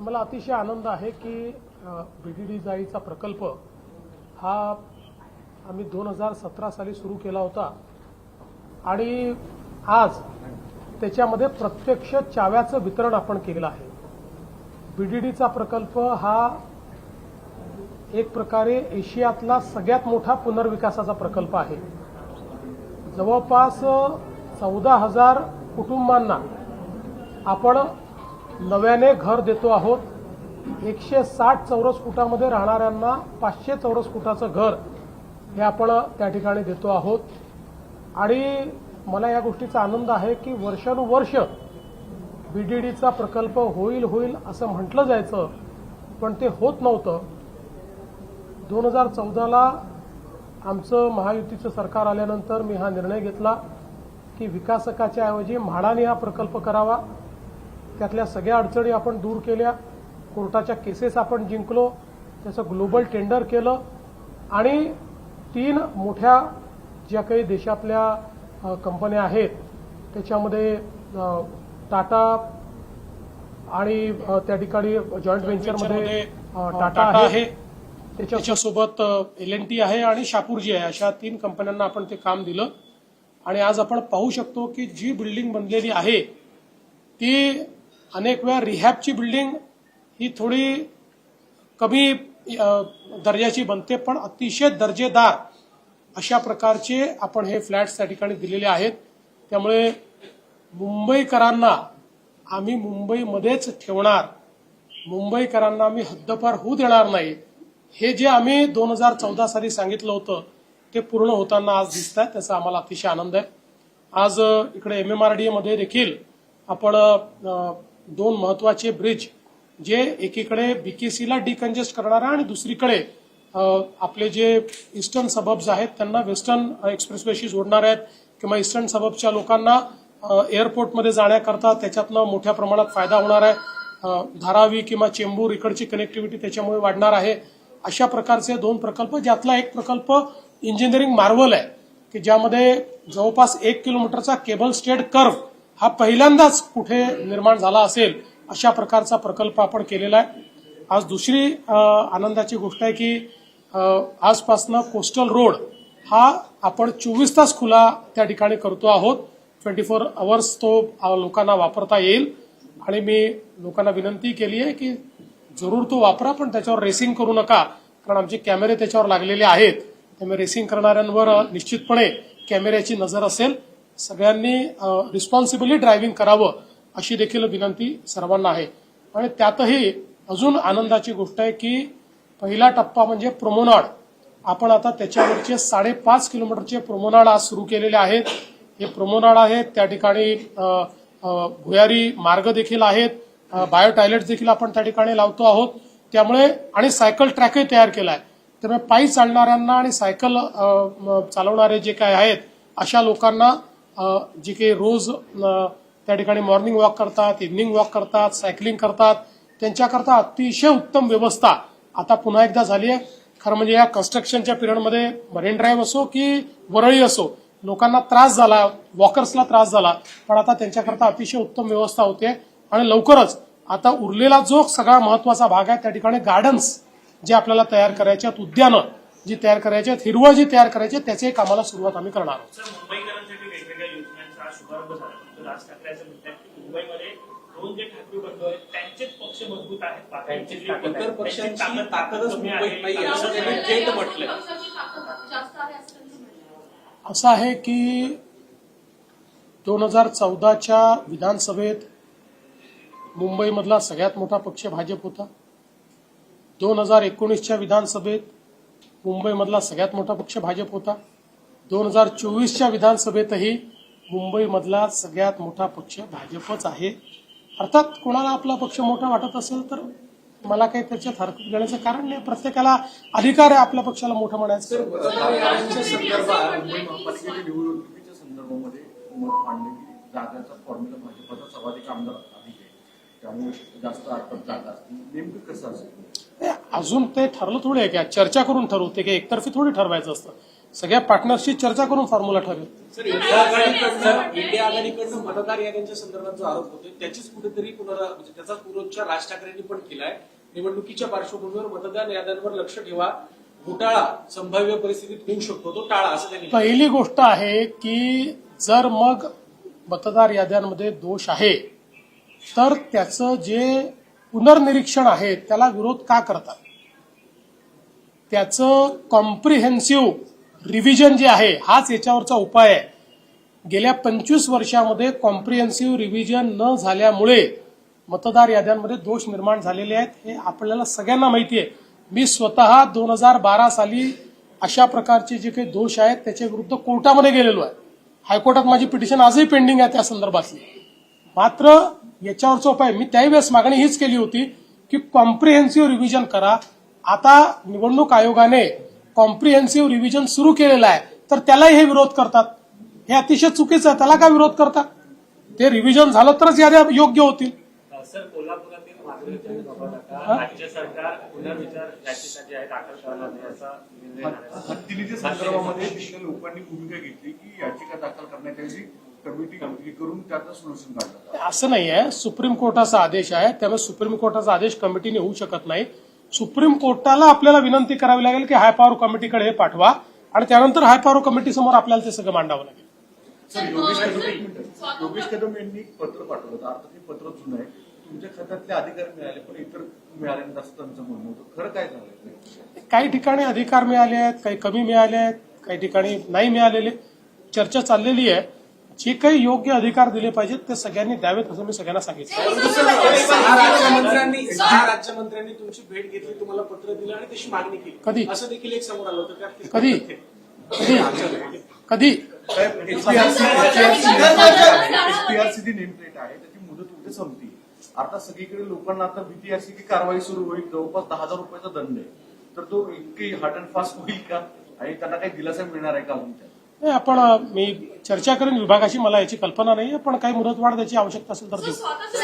मला अतिशय आनंद आहे की बी डी डी जाईचा प्रकल्प हा आम्ही दोन हजार सतरा साली सुरू केला होता. आणि आज त्याच्यामध्ये प्रत्यक्ष चाव्याचं वितरण आपण केलेलं आहे. बी डी डीचा प्रकल्प हा एक प्रकारे एशियातला सगळ्यात मोठा पुनर्विकासाचा प्रकल्प आहे. जवळपास चौदा हजार कुटुंबांना आपण नव्याने घर देतो आहोत. एकशे साठ चौरस फुटामध्ये राहणाऱ्यांना पाचशे चौरस फुटाचं घर हे आपण त्या ठिकाणी देतो आहोत. आणि मला या गोष्टीचा आनंद आहे की वर्षानुवर्ष बी डी डीचा प्रकल्प होईल होईल असं म्हटलं जायचं पण ते होत नव्हतं. दोन हजार चौदाला आमचं महायुतीचं सरकार आल्यानंतर मी हा निर्णय घेतला की विकासकाच्या ऐवजी म्हाडाने हा प्रकल्प करावा. त्यातल्या सगळ्या अडचणी आपण दूर केल्या. कोर्टाच्या केसेस आपण जिंकलो. त्याचं ग्लोबल टेंडर केलं. आणि तीन मोठ्या ज्या काही देशातल्या कंपन्या आहेत त्याच्यामध्ये टाटा आणि त्या ठिकाणी जॉईंट व्हेंचरमध्ये टाटा आहे. त्याच्यासोबत एल एन टी आहे आणि शापूरजी आहे. अशा तीन कंपन्यांना आपण ते काम दिलं. आणि आज आपण पाहू शकतो की जी बिल्डिंग बनलेली आहे ती अनेक वेळा रिहॅबची बिल्डिंग ही थोडी कमी दर्जाची बनते पण अतिशय दर्जेदार अशा प्रकारचे आपण हे फ्लॅट्स त्या ठिकाणी दिलेले आहेत. त्यामुळे मुंबईकरांना आम्ही मुंबईमध्येच ठेवणार. मुंबईकरांना आम्ही हद्दपार होऊ देणार नाही. हे जे आम्ही दोन हजार चौदा साली सांगितलं होतं ते पूर्ण होताना आज दिसत आहे त्याचा आम्हाला अतिशय आनंद आहे. आज इकडे एम एम आर डी मध्ये देखील आपण दोन महत्त्वाचे ब्रिज जे एकीकडे बीकेसीला डिकंजेस्ट करणार आहे आणि दुसरीकडे आपले जे ईस्टर्न सबब्स आहेत त्यांना वेस्टर्न एक्सप्रेसवेशी जोडणार आहेत किंवा ईस्टर्न सबबच्या लोकांना एअरपोर्टमध्ये जाण्याकरता त्याच्यातनं मोठ्या प्रमाणात फायदा होणार आहे. धारावी किंवा चेंबूर इकडची कनेक्टिव्हिटी त्याच्यामुळे वाढणार आहे. अशा प्रकारचे दोन प्रकल्प ज्यातला एक प्रकल्प इंजिनिअरिंग मार्वल आहे की ज्यामध्ये जवळपास एक किलोमीटरचा केबल स्टेड कर्व हा पहिल्यांदाच कुठे निर्माण झाला असेल अशा प्रकारचा प्रकल्प आपण केलेला आहे. आज दुसरी आनंदाची गोष्ट आहे की आजपासनं कोस्टल रोड हा आपण चोवीस तास खुला त्या ठिकाणी करतो आहोत. ट्वेंटी फोर अवर्स तो लोकांना वापरता येईल. आणि मी लोकांना विनंती केली आहे की जरूर तो वापरा पण त्याच्यावर रेसिंग करू नका. कारण आमचे कॅमेरे त्याच्यावर लागलेले आहेत. त्यामुळे रेसिंग करणाऱ्यांवर निश्चितपणे कॅमेऱ्याची नजर असेल. सगळ्यांनी रिस्पॉन्सिबली ड्रायव्हिंग करावं अशी देखील विनंती सर्वांना आहे. आणि त्यातही अजून आनंदाची गोष्ट आहे की पहिला टप्पा म्हणजे प्रोमोनाड. आपण आता त्याच्यावरचे साडेपाच किलोमीटरचे प्रोमोनाड आज सुरू केलेले आहेत. हे प्रोमोनाड आहेत त्या ठिकाणी भुयारी मार्ग देखील आहेत अ, बायो टॉयलेट देखील आपण त्या ठिकाणी लावतो आहोत. त्यामुळे आणि सायकल ट्रॅकही तयार केला आहे त्यामुळे पायी चालणाऱ्यांना आणि सायकल चालवणारे जे काय आहेत अशा लोकांना जे काही रोज त्या ठिकाणी मॉर्निंग वॉक करतात इव्हनिंग वॉक करतात सायकलिंग करतात त्यांच्याकरता अतिशय उत्तम व्यवस्था आता पुन्हा एकदा झाली आहे. खरं म्हणजे या कन्स्ट्रक्शनच्या पिरियडमध्ये मरीन ड्राईव्ह असो की वरळी असो लोकांना त्रास झाला वॉकर्सला त्रास झाला पण आता त्यांच्याकरता अतिशय उत्तम व्यवस्था होते. आणि लवकरच आता उरलेला जो सगळा महत्त्वाचा भाग आहे त्या ठिकाणी गार्डन्स जे आपल्याला तयार करायचे आहेत उद्यानं जी तयार करायची आहेत हिरवळ जी तयार करायची आहे त्याची कामाला सुरुवात आम्ही करणार आहोत. शुभारंभ झाला. राज ठाकरे असं म्हणतात की मुंबईमध्ये दोन जे ठाकरे बंधू आहेत त्यांचेच पक्ष मजबूत आहेत. बाकीचे जे त्यांची इतर पक्षांची ताकदच मुंबईत. नाहीये, असं त्यांनी थेट आहे. असं आहे की दोन हजार चौदाच्या विधानसभेत मुंबईमधला सगळ्यात मोठा पक्ष भाजप होता. दोन हजार एकोणीसच्या विधानसभेत मुंबईमधला सगळ्यात मोठा पक्ष भाजप होता. दोन हजार चोवीसच्या विधानसभेतही मुंबईमधला सगळ्यात मोठा पक्ष भाजपच आहे. अर्थात कोणाला आपला पक्ष मोठा वाटत असेल तर मला काही त्याच्यात हरकत घेण्याचं कारण नाही. प्रत्येकाला अधिकार आहे आपल्या पक्षाला मोठं म्हणायचं. यांच्या संदर्भात मुंबई महापालिकेच्या निवडणुकीच्या संदर्भामध्ये मत मांडले की जागाचा फॉर्म्युला भाजपचा सर्वाधिक आमदार अधिक आहे. त्यामुळे जास्त अर्थात जागा असतील. नेमकं कसं असेल? नाही, अजून ते ठरलं थोडी आहे की चर्चा करून ठरवते की एकतर्फी थोडी ठरवायचं असतं. सगळ्या पार्टनर्सशी चर्चा करून फॉर्म्युला ठरेल सर इंडिया आघाडीकडनं इंडिया आघाडीकडनं मतदार याद्यांच्या संदर्भात जो आरोप होतोय त्याचीच कुठेतरी पुनरा म्हणजे त्याचा पुनरुच्चार राज ठाकरेंनी पण केलाय. निवडणुकीच्या पार्श्वभूमीवर मतदान याद्यांवर लक्ष ठेवा. घोटाळा संभाव्य परिस्थितीत होऊ शकतो तो टाळा असं त्यांनी पहिली गोष्ट आहे की जर मग मतदार याद्यांमध्ये दोष आहे तर त्याचं जे पुनर्निरीक्षण आहे त्याला विरोध का करतात? त्याचं कॉम्प्रिहेन्सिव्ह रिव्हिजन जे आहे हाच याच्यावरचा उपाय आहे. गेल्या पंचवीस वर्षामध्ये कॉम्प्रिहेन्सिव्ह रिव्हिजन न झाल्यामुळे मतदार याद्यांमध्ये दोष निर्माण झालेले आहेत हे आपल्याला सगळ्यांना माहिती आहे. मी स्वतः दोन हजार बारा साली अशा प्रकारचे जे काही दोष आहेत त्याच्या विरुद्ध कोर्टामध्ये गेलेलो आहे. हायकोर्टात माझी पिटिशन आजही पेंडिंग आहे त्या संदर्भातली. मात्र याच्यावरचा उपाय मी त्याही वेळेस मागणी हीच केली होती की कॉम्प्रिहेन्सिव्ह रिव्हिजन करा. आता निवडणूक आयोगाने कॉम्प्रिहेन्सिव्ह रिव्हिजन सुरू केलेलं आहे तर त्यालाही हे विरोध करतात. हे अतिशय चुकीचं आहे. त्याला का विरोध करतात ते रिव्हिजन झालं तरच याद्या योग्य होतील. सर कोल्हापुरातील माधुरी बाबा राज्य सरकार पुनर्विचार याचिका जी आहे नाही असा निर्णय झाला. हत्तीनीच्या संदर्भामध्ये तिथल्या लोकांनी भूमिका घेतली की याचिका दाखल करण्याची कमिटी करून त्याचं सोल्युशन काढलं. असं नाही आहे सुप्रीम कोर्टाचा आदेश आहे. त्यामुळे सुप्रीम कोर्टाचा आदेश कमिटीने होऊ शकत नाही. सुप्रीम कोर्टाला आपल्याला विनंती करावी लागेल की हाय पॉवर कमिटीकडे हे पाठवा आणि त्यानंतर हाय पॉवर कमिटी समोर आपल्याला ते सगळं मांडावं लागेल. योगेश कदम योगेश यांनी पत्र पाठवलं होतं. अर्थात हे पत्र जुनं आहे. तुमच्या खात्यातले अधिकारी मिळाले पण इतर मिळाले त्यांचं म्हणणं होतं. खरं काय झालं? काही ठिकाणी अधिकार मिळाले आहेत काही कमी मिळाले आहेत काही ठिकाणी नाही मिळालेले. चर्चा चाललेली आहे. जे काही योग्य अधिकार दिले पाहिजेत ते सगळ्यांनी द्यावेत असं मी सगळ्यांना सांगितलं. सहा राज्यमंत्र्यांनी तुमची भेट घेतली तुम्हाला पत्र दिलं आणि तशी मागणी केली. कधी? असं देखील एक समोर आलं होतं त्यात कधी? कधी? एसपीआरसी जी नेम प्लेट आहे त्याची मुदत उद्या संपती आता सगळीकडे लोकांना आता भीती अशी की कारवाई सुरू होईल जवळपास दहा हजार रुपयाचा दंड आहे. तर तो इतकी हार्ट अँड फास्ट होईल का? आणि त्यांना काही दिलासा मिळणार आहे का अजून? नाही, आपण मी चर्चा करेन विभागाशी मला याची कल्पना नाही पण काही मुदतवाढ त्याची आवश्यकता असेल तर देऊ.